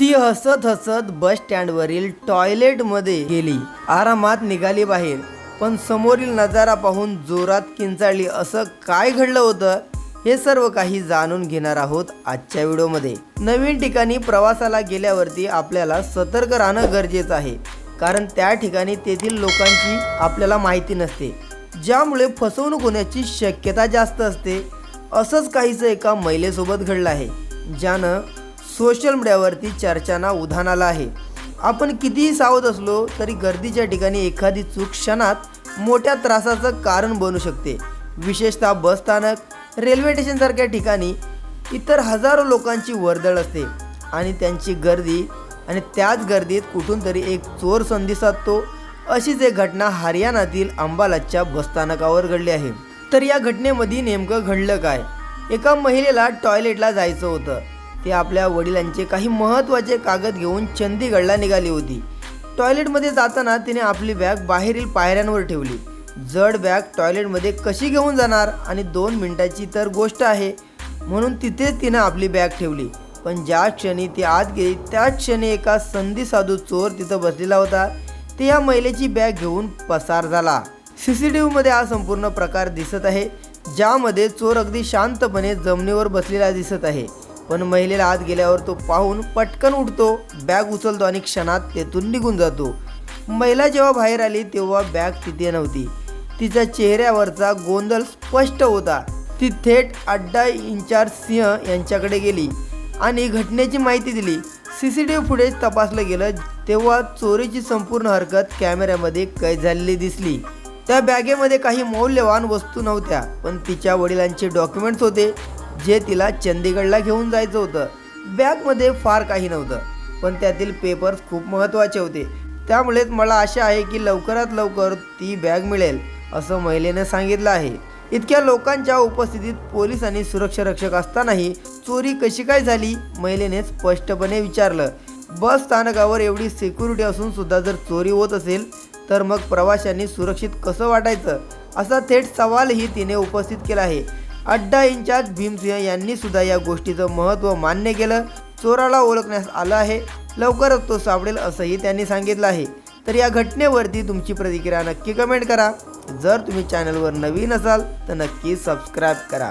ती हसत हसत बस स्टँडवरील टॉयलेटमध्ये गेली. आरामात निघाली बाहेर. पण समोरील नजारा पाहून जोरात किंचाळली असं काय घडलं होतं? हे सर्व काही जाणून घेणार आहोत आजच्या व्हिडिओमध्ये. नवीन ठिकाणी प्रवासाला गेल्यावरती आपल्याला सतर्क राहणं गरजेचं आहे. कारण त्या ठिकाणी तेथील लोकांची आपल्याला माहिती नसते. ज्यामुळे फसवणूक होण्याची शक्यता जास्त असते. असंच काहीचं एका महिलेसोबत घडलं आहे. ज्यानं सोशल मीडियावरती चर्चांना उधाण आलं आहे. आपण कितीही सावध असलो तरी गर्दीच्या ठिकाणी एखादी चूक क्षणात मोठ्या त्रासाचं कारण बनू शकते. विशेषतः बस स्थानक रेल्वे स्टेशनसारख्या ठिकाणी इतर हजारो लोकांची वर्दळ असते आणि त्यांची गर्दी आणि त्याच गर्दीत कुठून तरी एक चोर संधी साधतो अशीच एक घटना हरियाणातील अंबालाच्या बसस्थानकावर घडली आहे. तर या घटनेमध्ये नेमकं घडलं काय? एका महिलेला टॉयलेटला जायचं होतं. ती आपल्या वडिलांचे काही महत्त्वाचे कागद घेऊन चंदीगडला निघाली होती. टॉयलेटमध्ये जाताना तिने आपली बॅग बाहेरील पायऱ्यांवर ठेवली. जड बॅग टॉयलेटमध्ये कशी घेऊन जाणार आणि दोन मिनिटाची तर गोष्ट आहे. म्हणून तिथेच तिनं आपली बॅग ठेवली. पण ज्या क्षणी ती आत गेली त्याच क्षणी एका संधी साधू चोर तिथं बसलेला होता. ते या महिलेची बॅग घेऊन पसार झाला. सी सी टी व्हीमध्ये हा संपूर्ण प्रकार दिसत आहे ज्यामध्ये चोर अगदी शांतपणे जमिनीवर बसलेला दिसत आहे. पण महिलेला आत गेल्यावर तो पाहून पटकन उठतो बॅग उचलतो आणि क्षणात तेथून निघून जातो. महिला जेव्हा बाहेर आली तेव्हा बॅग तिथे नव्हती. तिच्या चेहऱ्यावरचा गोंधळ स्पष्ट होता. ती थेट अड्डा इन्चार्ज सिंह यांच्याकडे गेली आणि घटनेची माहिती दिली. C C T V footage तपासलं गेलं तेव्हा चोरीची संपूर्ण हरकत कॅमेऱ्यामध्ये कैद झालेली दिसली. त्या बॅगेमध्ये काही मौल्यवान वस्तू नव्हत्या पण तिच्या वडिलांचे डॉक्युमेंट्स होते. जे तिला चंदीगडला घेऊन जायचं होतं. बॅगमध्ये फार काही नव्हतं पण त्यातील पेपर्स खूप महत्त्वाचे होते. त्यामुळेच मला आशा आहे की लवकरात लवकर ती बॅग मिळेल असं महिलेनं सांगितलं आहे. इतक्या लोकांच्या उपस्थितीत पोलीस आणि सुरक्षा रक्षक असतानाही चोरी कशी काय झाली महिलेने स्पष्टपणे विचारलं. बस स्थानकावर एवढी सिक्युरिटी असून सुद्धा जर चोरी होत असेल तर मग प्रवाशांनी सुरक्षित कसं वाटायचं? असा थेट सवालही तिने उपस्थित केला आहे. अड्डा इन्चार्ज भीमसिंह यांनी सुद्धा या गोष्टीचं महत्त्व मान्य केलं. चोराला ओळखण्यास आलं आहे. लवकरच तो सापडेल असंही त्यांनी सांगितलं आहे. तर या घटनेवरती तुमची प्रतिक्रिया नक्की कमेंट करा. जर तुम्ही चॅनलवर नवीन असाल तर नक्की सबस्क्राईब करा.